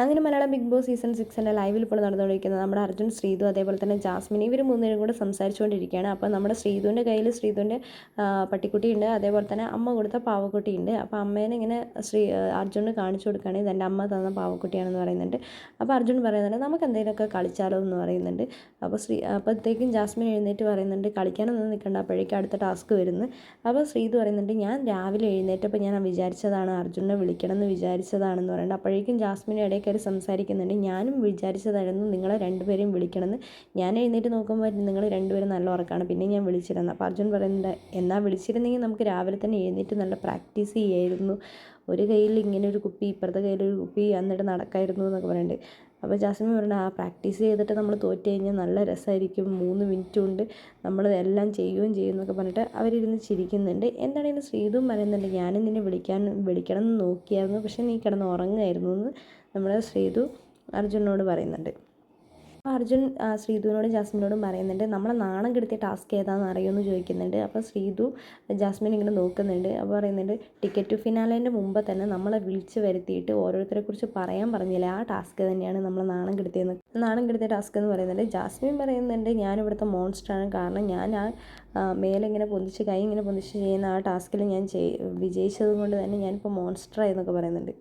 അങ്ങനെ Malayalam big boss season സിക്സിന്റെ ലൈവിൽ ഇപ്പോൾ നടന്നുകൊണ്ടിരിക്കുന്നത് നമ്മുടെ അർജുൻ ശ്രീതു അതേപോലെ തന്നെ ജാസ്മിൻ ഇവർ മൂന്നുപേരും കൂടെ സംസാരിച്ചുകൊണ്ടിരിക്കുകയാണ്. അപ്പോൾ നമ്മുടെ ശ്രീതുവിന്റെ കയ്യിൽ ശ്രീതുവിന്റെ പട്ടിക്കുട്ടിയുണ്ട്. അതേപോലെ തന്നെ അമ്മ കൊടുത്ത പാവക്കുട്ടിയുണ്ട്. അപ്പോൾ അമ്മേനെ ഇങ്ങനെ ശ്രീ അർജുന് കാണിച്ചു കൊടുക്കുകയാണ്. ഇതെന്റെ അമ്മ തന്ന പാവക്കുട്ടിയാണെന്ന് പറയുന്നുണ്ട്. അപ്പോൾ അർജുൻ പറയുന്നുണ്ട് നമുക്ക് എന്തെങ്കിലുമൊക്കെ കളിച്ചാലോ എന്ന് പറയുന്നുണ്ട്. അപ്പോൾ ശ്രീ അപ്പോഴത്തേക്കും ജാസ്മിൻ എഴുന്നേറ്റ് പറയുന്നുണ്ട് കളിക്കാനൊന്നും നിൽക്കണ്ട അപ്പോഴേക്കും അടുത്ത ടാസ്ക് വരുന്നു. അപ്പോൾ ശ്രീതു പറയുന്നുണ്ട് ഞാൻ രാവിലെ എഴുന്നേറ്റപ്പോൾ ഞാൻ വിചാരിച്ചതാണ് അർജുനെ വിളിക്കണം എന്ന് വിചാരിച്ചതാണെന്ന് പറയുന്നുണ്ട്. അപ്പോഴേക്കും ജാസ്മിൻ ഇടയിൽ കയറി സംസാരിക്കുന്നുണ്ട്. ഞാനും വിചാരിച്ചതായിരുന്നു നിങ്ങളെ രണ്ടുപേരെയും വിളിക്കണമെന്ന്. ഞാൻ എഴുന്നേറ്റ് നോക്കുമ്പോൾ നിങ്ങൾ രണ്ടുപേരും നല്ല ഉറക്കമാണ് പിന്നെ ഞാൻ വിളിച്ചിരുന്നത് അപ്പോൾ അർജുൻ പറയുന്നുണ്ട് എന്നാൽ വിളിച്ചിരുന്നെങ്കിൽ നമുക്ക് രാവിലെ തന്നെ എഴുന്നേറ്റ് നല്ല പ്രാക്ടീസ് ചെയ്യായിരുന്നു. ഒരു കയ്യിൽ ഇങ്ങനെ ഒരു കുപ്പി ഇപ്പുറത്തെ കയ്യിലൊരു കുപ്പി എന്നിട്ട് നടക്കായിരുന്നു എന്നൊക്കെ പറയുന്നുണ്ട് അപ്പോൾ ജാസ്മിൻ പറഞ്ഞു ആ പ്രാക്ടീസ് ചെയ്തിട്ട് നമ്മൾ തോറ്റ് കഴിഞ്ഞാൽ നല്ല രസമായിരിക്കും മൂന്ന് മിനിറ്റ് കൊണ്ട് നമ്മൾ എല്ലാം ചെയ്യുകയും ചെയ്യും എന്നൊക്കെ പറഞ്ഞിട്ട് അവരിരുന്ന് ചിരിക്കുന്നുണ്ട്. എന്താണെങ്കിലും ശ്രീതും പറയുന്നുണ്ട് ഞാനും നിന്നെ വിളിക്കാൻ വിളിക്കണം എന്ന് നോക്കിയായിരുന്നു പക്ഷേ നീ കിടന്ന് ഉറങ്ങുമായിരുന്നു എന്ന് നമ്മുടെ ശ്രീതു അർജുനോട് പറയുന്നുണ്ട്. അപ്പോൾ അർജുൻ ശ്രീധുവിനോടും ജാസ്മിനോടും പറയുന്നുണ്ട് നമ്മളെ നാണം കെടുത്തിയ ടാസ്ക് ഏതാണെന്ന് അറിയുമെന്ന് ചോദിക്കുന്നുണ്ട്. അപ്പോൾ ശ്രീധു ജാസ്മിൻ ഇങ്ങനെ നോക്കുന്നുണ്ട്. അപ്പോൾ പറയുന്നുണ്ട് ടിക്കറ്റ് ടു ഫിനാലേന്റെ മുമ്പ് തന്നെ നമ്മളെ വിളിച്ച് വരുത്തിയിട്ട് ഓരോരുത്തരെ കുറിച്ച് പറയാൻ പറഞ്ഞില്ല? ആ ടാസ്ക് തന്നെയാണ് നമ്മൾ നാണം കെടുത്തിയെന്ന്. നാണം കെടുത്തിയ ടാസ്ക് എന്ന് പറയുന്നുണ്ട്. ജാസ്മിൻ പറയുന്നുണ്ട് ഞാൻ ഇവിടുത്തെ മോൺസ്റ്ററാണ് കാരണം ഞാൻ ആ മേലിങ്ങനെ പൊന്തിച്ച് കൈ ഇങ്ങനെ പൊന്തിച്ച് ചെയ്യുന്ന ആ ടാസ്കിൽ ഞാൻ വിജയിച്ചത് കൊണ്ട് തന്നെ ഞാനിപ്പോൾ മോൺസ്റ്ററായി എന്നൊക്കെ പറയുന്നുണ്ട്.